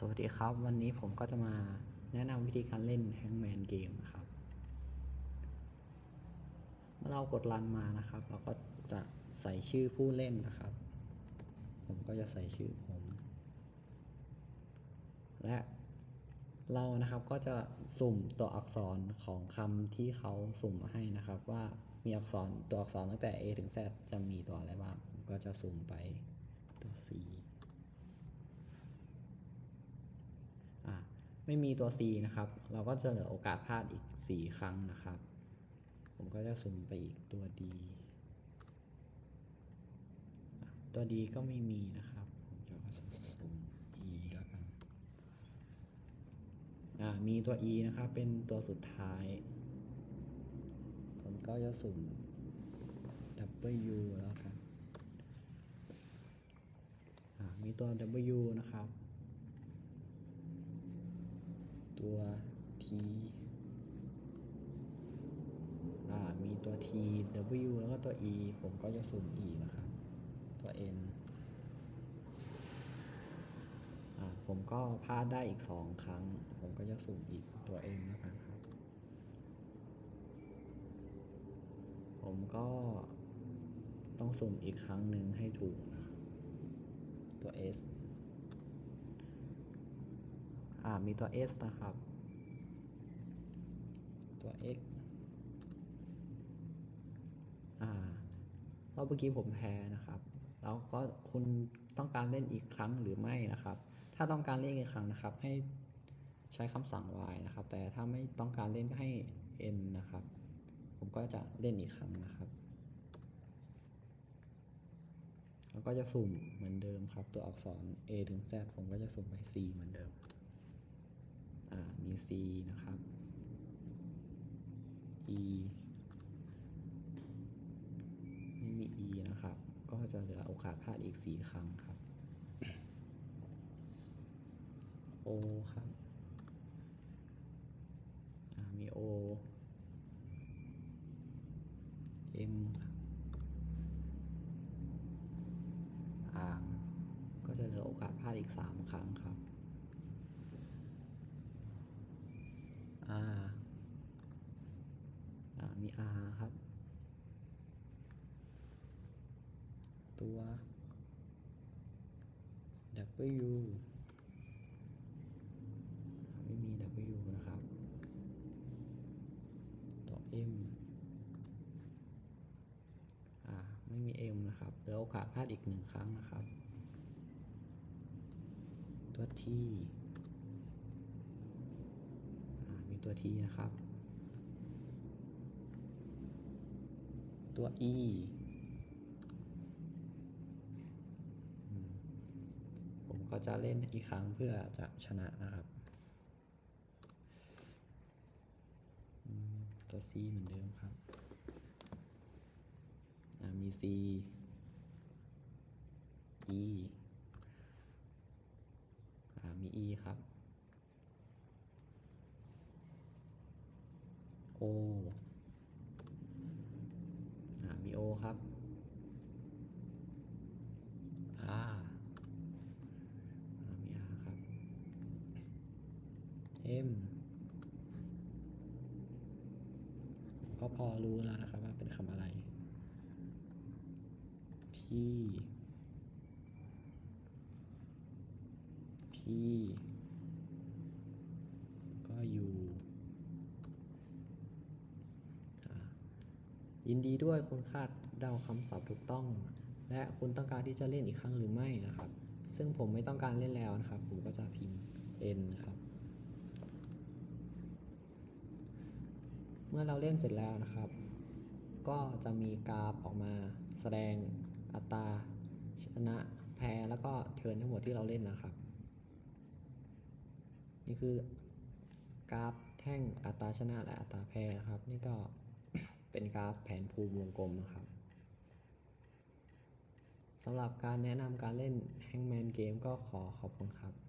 สวัสดีครับ วันนี้ผมก็จะมาแนะนำวิธีการเล่น Hangman Game นะครับ เมื่อเรากดรันมานะครับ เราก็จะใส่ชื่อผู้เล่นนะครับ ผมก็จะใส่ชื่อผม และเรานะครับก็จะสุ่มตัวอักษรของคำที่เขาสุ่มมาให้นะครับ ว่ามีอักษรตัวอักษรตั้งแต่ A ถึง Z จะมีตัวอะไรบ้างผมก็จะสุ่มไปตัว C อะ ไม่มีตัว C นะครับ เราก็จะเหลือโอกาสพลาดอีก 4 ครั้งนะครับ ผมก็จะสุ่มไปอีกตัว D ตัว D ก็ไม่มีนะครับ ผมจะสุ่ม E แล้วกันอ่ามีตัว E นะครับ เป็นตัวสุดท้าย ผมก็จะสุ่ม W แล้วกันอ่ามีตัว W นะครับ ตัว T อ่ามีตัว T W แล้วก็ตัว E ผมก็จะสุ่ม E นะครับ ตัว N อ่าผมก็พลาดได้อีกสองครั้ง ผมก็จะสุ่มอีกตัว M แล้วกันครับ ผมก็ต้องสุ่มอีกครั้งหนึ่งให้ถูกนะครับ ตัว S อ่ามีตัว S นะครับ ตัว X อ่าแล้วเมื่อกี้ผมแพ้นะครับ แล้วก็คุณต้องการเล่นอีกครั้งหรือไม่นะครับ ถ้าต้องการเล่นอีกครั้งนะครับ ให้ใช้คำสั่ง Y นะครับ แต่ถ้าไม่ต้องการเล่นก็ให้ N นะครับ ผมก็จะเล่นอีกครั้งนะครับแล้วก็จะสุ่มเหมือนเดิมครับ ตัวอักษร A ถึง Z ผมก็จะสุ่มไป C เหมือนเดิมอ่า มี C นะครับ E ไม่มี E นะครับ ก็จะเหลือโอกาสพลาดอีก 4 ครั้งครับ O ครับมี O M ครับก็จะเหลือโอกาสพลาดอีก 3 ครั้งครับ R อ่ามี R ครับ ตัว W ไม่มี W นะครับ ตัว M อ่า ไม่มี M นะครับเหลือโอกาสพลาดอีกหนึ่งครั้งนะครับ ตัว T อ่า มี ตัว T นะครับ ตัว E อืมผมก็จะเล่นอีกครั้งเพื่อจะชนะนะครับ ตัว C เหมือนเดิมครับอ่ามี C E อ่ามี E ครับ O อ่ามี O ครับอ่ามี R ครับ M ก็พอรู้แล้วนะครับว่าเป็นคำอะไร T P ก็ U อ่า ยินดีด้วยคุณคาดเดาคำศัพท์ถูกต้อง และคุณต้องการที่จะเล่นอีกครั้งหรือไม่นะครับ ซึ่งผมไม่ต้องการเล่นแล้วนะครับ ผมก็จะพิมพ์ N ครับ เมื่อเราเล่นเสร็จแล้วนะครับ ก็จะมีกราฟออกมาแสดงอัตราชนะแพ้แล้วก็เทิร์นทั้งหมดที่เราเล่นนะครับ นี่คือกราฟแท่งอัตราชนะและอัตราแพ้นะครับ นี่ก็ เป็นกราฟแผนภูมิวงกลมนะครับสำหรับการแนะนำการเล่น Hangman Game ก็ขอขอบคุณครับ